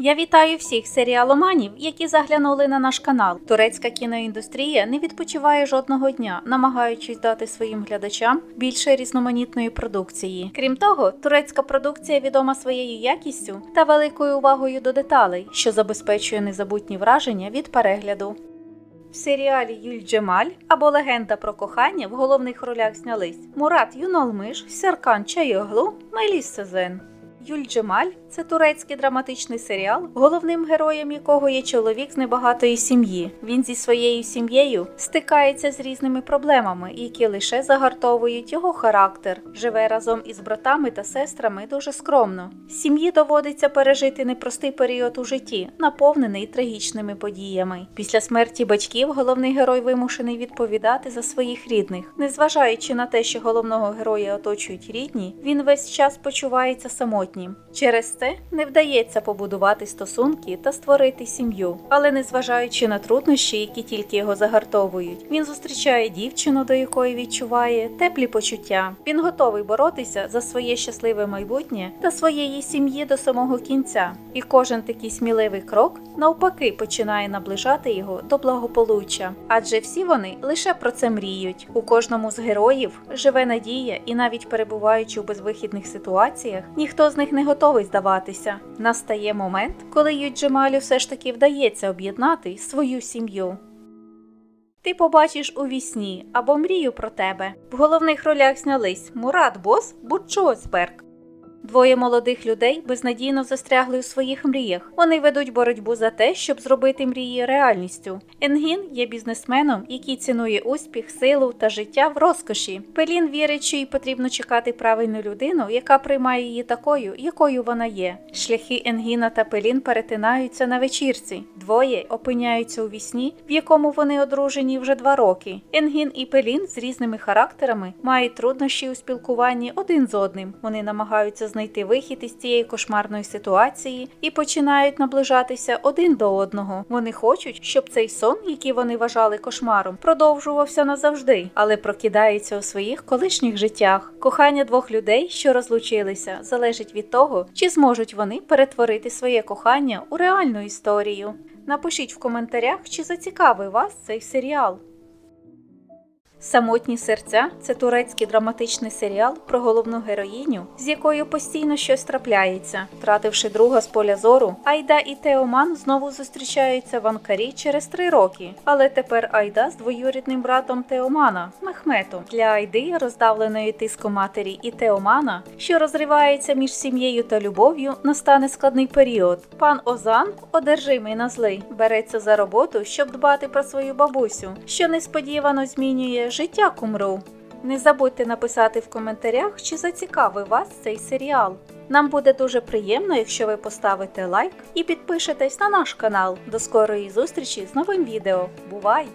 Я вітаю всіх серіаломанів, які заглянули на наш канал. Турецька кіноіндустрія не відпочиває жодного дня, намагаючись дати своїм глядачам більше різноманітної продукції. Крім того, турецька продукція відома своєю якістю та великою увагою до деталей, що забезпечує незабутні враження від перегляду. В серіалі Юль Джемаль або Легенда про кохання в головних ролях знялись Мурат Юнолмиш, Серкан Чайоглу, Меліс Сезен. Юль Джемаль це турецький драматичний серіал, головним героєм якого є чоловік з небагатої сім'ї. Він зі своєю сім'єю стикається з різними проблемами, які лише загартовують його характер. Живе разом із братами та сестрами дуже скромно. Сім'ї доводиться пережити непростий період у житті, наповнений трагічними подіями. Після смерті батьків головний герой вимушений відповідати за своїх рідних. Незважаючи на те, що головного героя оточують рідні, він весь час почувається самотнім. Через це не вдається побудувати стосунки та створити сім'ю. Але незважаючи на труднощі, які тільки його загартовують, він зустрічає дівчину, до якої відчуває теплі почуття. Він готовий боротися за своє щасливе майбутнє та своєї сім'ї до самого кінця. І кожен такий сміливий крок навпаки починає наближати його до благополуччя. Адже всі вони лише про це мріють. У кожному з героїв живе надія, і навіть перебуваючи у безвихідних ситуаціях, ніхто з них не готовий здаватися. Настає момент, коли Юджемалю все ж таки вдається об'єднати свою сім'ю. Ти побачиш у вісні або мрію про тебе. В головних ролях знялись Мурат Бос, Осберг. Двоє молодих людей безнадійно застрягли у своїх мріях. Вони ведуть боротьбу за те, щоб зробити мрії реальністю. Енгін є бізнесменом, який цінує успіх, силу та життя в розкоші. Пелін вірить, що їй потрібно чекати правильну людину, яка приймає її такою, якою вона є. Шляхи Енгіна та Пелін перетинаються на вечірці. Двоє опиняються у вісні, в якому вони одружені вже два роки. Енгін і Пелін з різними характерами мають труднощі у спілкуванні один з одним. Вони намагаються знайти вихід із цієї кошмарної ситуації і починають наближатися один до одного. Вони хочуть, щоб цей сон, який вони вважали кошмаром, продовжувався назавжди, але прокидається у своїх колишніх життях. Кохання двох людей, що розлучилися, залежить від того, чи зможуть вони перетворити своє кохання у реальну історію. Напишіть в коментарях, чи зацікавив вас цей серіал. Самотні серця це турецький драматичний серіал про головну героїню, з якою постійно щось трапляється. Втративши друга з поля зору, Айда і Теоман знову зустрічаються в Анкарі через три роки. Але тепер Айда з двоюрідним братом Теомана Мехметом. Для Айди, роздавленої тиском матері і Теомана, що розривається між сім'єю та любов'ю, настане складний період. Пан Озан, одержимий на злий, береться за роботу, щоб дбати про свою бабусю, що несподівано змінює життя Кумру. Не забудьте написати в коментарях, чи зацікавив вас цей серіал. Нам буде дуже приємно, якщо ви поставите лайк і підпишетесь на наш канал. До скорої зустрічі з новим відео. Бувай!